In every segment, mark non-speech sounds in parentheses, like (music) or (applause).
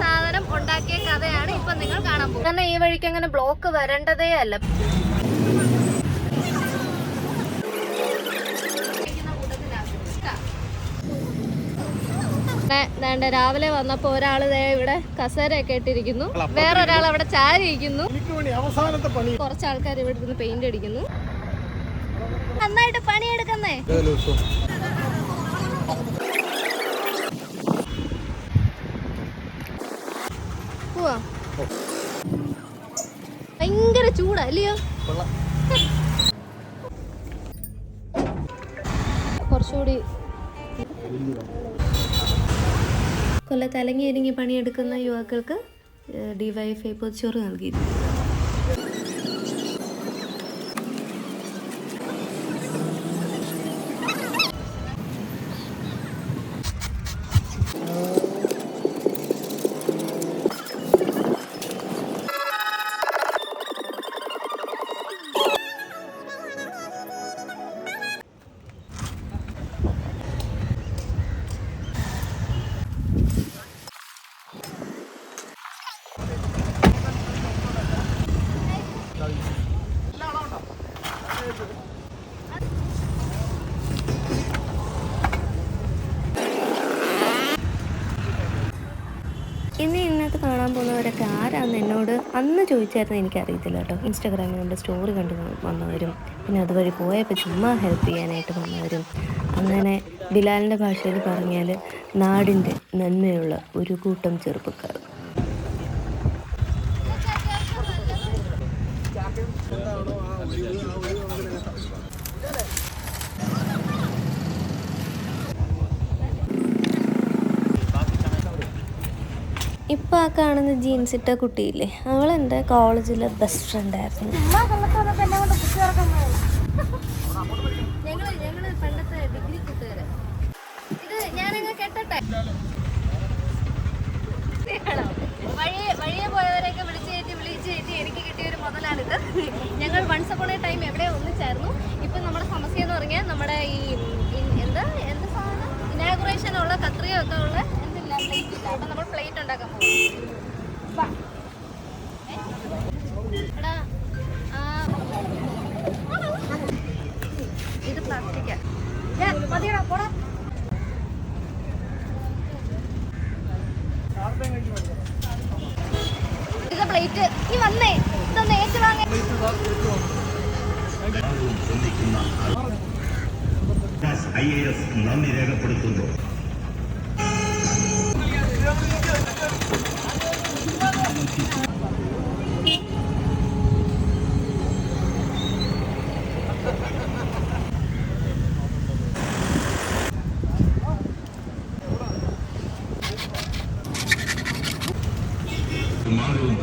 സാധനം ഉണ്ടാക്കിയ കഥയാണ് ഇപ്പൊ നിങ്ങൾ കാണാൻ പോകുന്നത്. കാരണം ഈ വഴിക്ക് അങ്ങനെ ബ്ലോക്ക് വരേണ്ടതേ അല്ല. വേണ്ട രാവിലെ വന്നപ്പോ ഒരാൾ ഇവിടെ കസേരയൊക്കെ ഇട്ടിരിക്കുന്നു. വേറൊരാൾ അവിടെ ചാരിയിരിക്കുന്നു. കുറച്ച് ആൾക്കാർ ഇവിടെ ഇരുന്ന് പെയിന്റ് അടിക്കുന്നു. നന്നായിട്ട് പണിയെടുക്കുന്നേ. പോവാ ഭയങ്കര ചൂടാ അല്ലയോ? കുറച്ചുകൂടി കൊല്ലത്ത് അലങ്ങി ഇരിങ്ങി പണിയെടുക്കുന്ന യുവാക്കൾക്ക് ഡിവൈഎഫ്ഐ പൊതിച്ചോറ് നൽകിയിരുന്നു. ഇന്ന് ഇന്നത്തെ കാണാൻ പോകുന്നവരൊക്കെ ആരാന്ന് എന്നോട് അന്ന് ചോദിച്ചായിരുന്നു എനിക്കറിയത്തില്ല കേട്ടോ. ഇൻസ്റ്റാഗ്രാമിൽ നമ്മുടെ സ്റ്റോറി കണ്ട് വന്നവരും പിന്നെ അതുവഴി പോയപ്പോൾ ചുമ്മാ ഹെൽപ്പ് ചെയ്യാനായിട്ട് വന്നവരും. അങ്ങനെ ബിലാലിന്റെ ഭാഷയിൽ പറഞ്ഞാൽ നാടിന്റെ നന്മയുള്ള ഒരു കൂട്ടം ചെറുപ്പക്കാർ. ഇപ്പോൾ ആ കാണുന്ന ജീൻസ് ഇട്ട കുട്ടിയില്ലേ? അവൾ എന്റെ കോളേജിലെ ബെസ്റ്റ് ഫ്രണ്ട് ആയിരുന്നു ഞങ്ങൾ ഞങ്ങൾ പണ്ടത്തെ ഡിഗ്രി കൂട്ടുകാര്. ഇത് ഞാനങ്ങ് കെട്ടട്ടെ. ആണോ? വഴിയെ എനിക്ക് കിട്ടിയ ഒരു ഞങ്ങൾ വൺസ് അപ്പോൺ എ ടൈം എവിടെ ഒന്നിച്ചായിരുന്നു. ഇപ്പം നമ്മുടെ സമസ്യ എന്ന് പറഞ്ഞാൽ നമ്മുടെ ഈ എന്താ എന്താ സാധനം? ഇനാഗുറേഷനുള്ള കത്രികയൊക്കെ ഉള്ള പ്ലേറ്റ് ഇല്ല നമ്മൾ പ്ലേറ്റ് ഉണ്ടാക്കാൻ പോകും എടാ ഇത് പ്ലാസ്റ്റിക്കാ മതിയടാ പോടാ. ഇത് പ്ലേറ്റ് നീ വന്നേ. ഇതൊന്ന് ഏറ്റു വാങ്ങേ. ഐ എ എസ് നന്ദി രേഖപ്പെടുത്തുന്നു. Mario,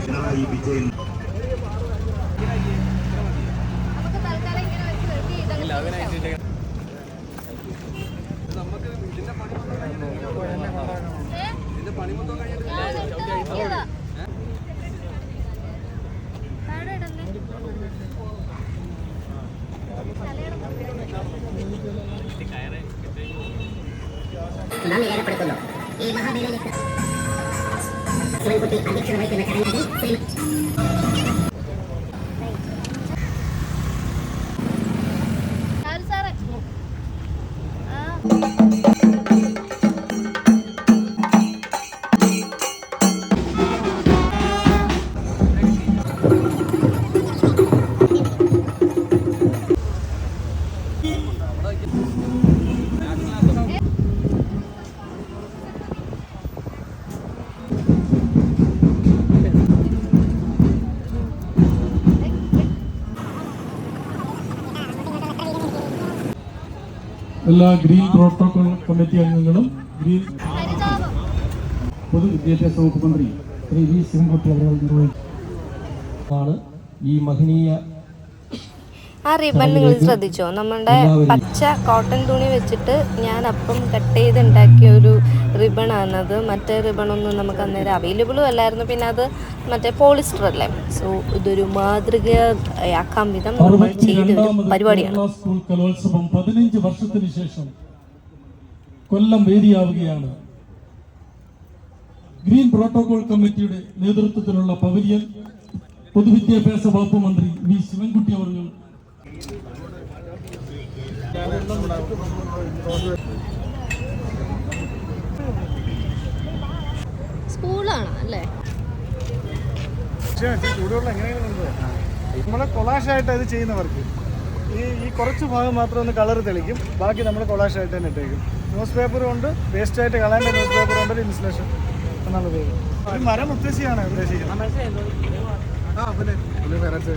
now you became. നന്ദി രേഖപ്പെടുത്തുന്നു ഈ മഹാവേലയിലേക്ക് ശിവൻകുട്ടി അധ്യക്ഷത വഹിക്കുന്ന എല്ലാ ഗ്രീൻ പ്രോട്ടോകോൾ കമ്മിറ്റി അംഗങ്ങളും ഗ്രീൻ പൊതു പൊതുവിദ്യാഭ്യാസ വകുപ്പ് മന്ത്രി ശ്രീ വി ശിവൻകുട്ടി അവർ നിർവഹിച്ചു ഈ മഹനീയ ആ റിബൺ നിങ്ങൾ ശ്രദ്ധിച്ചോ? നമ്മുടെ പച്ച കോട്ടൺ തുണി വെച്ചിട്ട് ഞാൻ അപ്പം കട്ട് ചെയ്ത് ഉണ്ടാക്കിയ ഒരു റിബൺ ആണത്. മറ്റേ റിബൺ ഒന്നും നമുക്ക് അന്നേരം അവൈലബിളും അല്ലായിരുന്നു. പിന്നെ അത് മറ്റേ പോളിസ്റ്റർ അല്ലേ? സോ ഇതൊരു മാതൃകയാക്കാൻ വിധം നമ്മൾ ചെയ്ത ഒരു പരിപാടിയാണ് സ്കൂൾ കലോത്സവം പതിനഞ്ച് വർഷത്തിന് ശേഷം കൊല്ലം വേദിയാവുകയാണ്. ഗ്രീൻ പ്രോട്ടോകോൾ കമ്മിറ്റിയുടെ നേതൃത്വത്തിലുള്ള പവലിയൻ പൊതുവിദ്യാഭ്യാസ വകുപ്പ് മന്ത്രി വി. ശിവൻകുട്ടി അവർ സ്കൂളാണ് അല്ലേ ചൂടുവെള്ളം എങ്ങനെയാണ് കൊണ്ടുപോകുക നമ്മളെ കൊളാഷായിട്ട് അത് ചെയ്യുന്നവർക്ക് ഈ ഈ കുറച്ച് ഭാഗം മാത്രം ഒന്ന് കളർ തെളിക്കും. ബാക്കി നമ്മൾ കൊളാഷായിട്ട് തന്നെ ഇട്ടേക്കും. ന്യൂസ് പേപ്പർ കൊണ്ട് വേസ്റ്റ് ആയിട്ട് കളയേണ്ട ന്യൂസ് പേപ്പർ കൊണ്ട് ഒരു ഇൻസ്റ്റലേഷൻ എന്നാണ് പേര് ഒരു മരം ഉദ്ദേശിയാണ് ഉദ്ദേശിക്കുന്നത്. ആ പിന്നെ വരച്ച്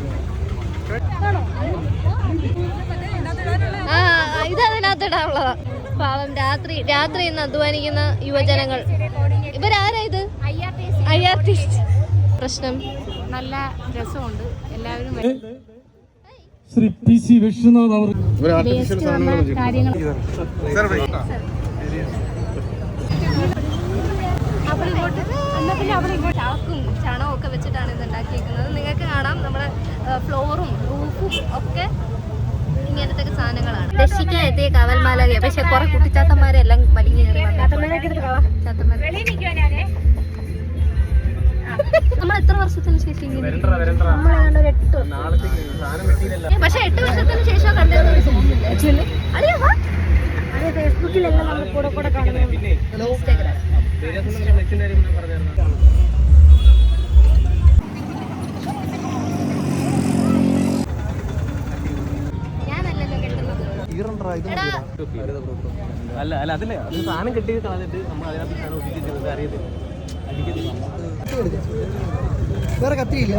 ആ ഇത് അതിനകത്തിടാനുള്ളതാ പാവം രാത്രി രാത്രി ഇന്ന് അധ്വാനിക്കുന്ന യുവജനങ്ങൾ. ഇവരാരാ ഇത് ഐ ആർ ടി പ്രശ്നം. നല്ല രസമുണ്ട്. എല്ലാവരും ശ്രീ പി സി വിഷ്ണുനാഥ് അവർ ചാക്കും ചണവും ഒക്കെ വെച്ചിട്ടാണ് ഇത് ഉണ്ടാക്കിയിരിക്കുന്നത്. നിങ്ങൾക്ക് കാണാം നമ്മുടെ ഫ്ലോറും റൂഫും ഒക്കെ ഇങ്ങനത്തെ സാധനങ്ങളാണ്. രക്ഷിക്കാൻ എത്തിയ കവൽമാലകയെ പക്ഷെ കുറെ കുട്ടിച്ചാത്തന്മാരെല്ലാം വലിഞ്ഞു നമ്മൾ എത്ര വർഷത്തിന് ശേഷം പക്ഷെ എട്ട് വർഷത്തിന് ശേഷം വാ. ഫേസ്ബുക്കിലെല്ലാം നമ്മൾ കൂടെ കൂടെ കാണുന്നത് അല്ല അല്ല അതല്ലേ അത് സാധനം കെട്ടി കളഞ്ഞിട്ട് നമ്മൾ അതിനകത്ത് സാധനം ഒട്ടിക്കുന്നത് അറിയത്തില്ല വേറെ കത്തിയില്ല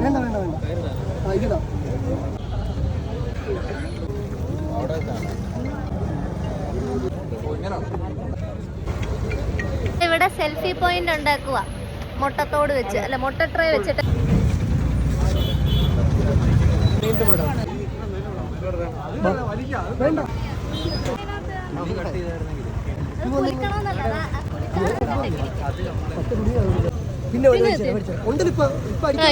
വേണ്ട വേണ്ട വേണ്ട ആ ഇതാ ഇവിടെ സെൽഫി ഉണ്ടാക്കുക. മുട്ടത്തോട് വെച്ച് അല്ല മുട്ട ട്രേ വെച്ചിട്ട്. പിന്നെ ഇപ്പൊ ഇപ്പൊ ആ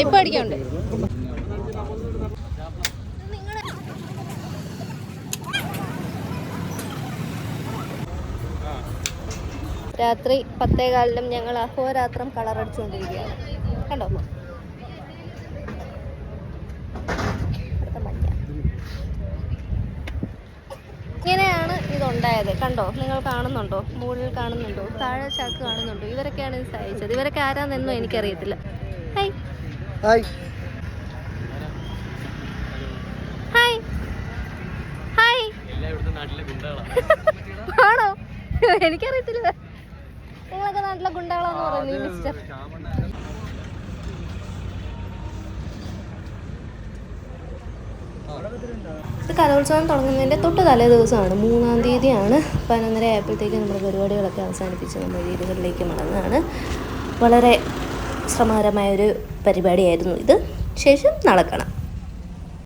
രാത്രി പത്തേകാലിലും ഞങ്ങൾ അഹോരാത്രം കളറടിച്ചുകൊണ്ടിരിക്കുകയാണ് കണ്ടോ. ഇങ്ങനെയാണ് ഇതുണ്ടായത്. കണ്ടോ? നിങ്ങൾ കാണുന്നുണ്ടോ? മുകളിൽ കാണുന്നുണ്ടോ? താഴെ ചാക്ക് കാണുന്നുണ്ടോ? ഇവരൊക്കെയാണ് ഇത് സഹായിച്ചത്. ഇവരൊക്കെ ആരാന്നെന്നും എനിക്കറിയത്തില്ല. ഹായ്. ഹായ്. ഹായ്. ഹായ്. (laughs) ആണോ? എനിക്കറിയത്തില്ല. നാട്ടിലെ ഗുണ്ടകളാന്ന് പറയുന്നത് മിസ്റ്റർ. കലോത്സവം തുടങ്ങുന്നതിന്റെ തൊട്ട് തലേ ദിവസമാണ്. മൂന്നാം തീയതിയാണ്. പതിനൊന്നര ആയപ്പോഴത്തേക്ക് നമ്മുടെ പരിപാടികളൊക്കെ അവസാനിപ്പിച്ച് നമ്മൾ വീടുകളിലേക്ക് മടങ്ങുകയാണ് വളരെ ശ്രമകരമായ ഒരു പരിപാടിയായിരുന്നു ഇത്. ശേഷം നാളെ കാണാം.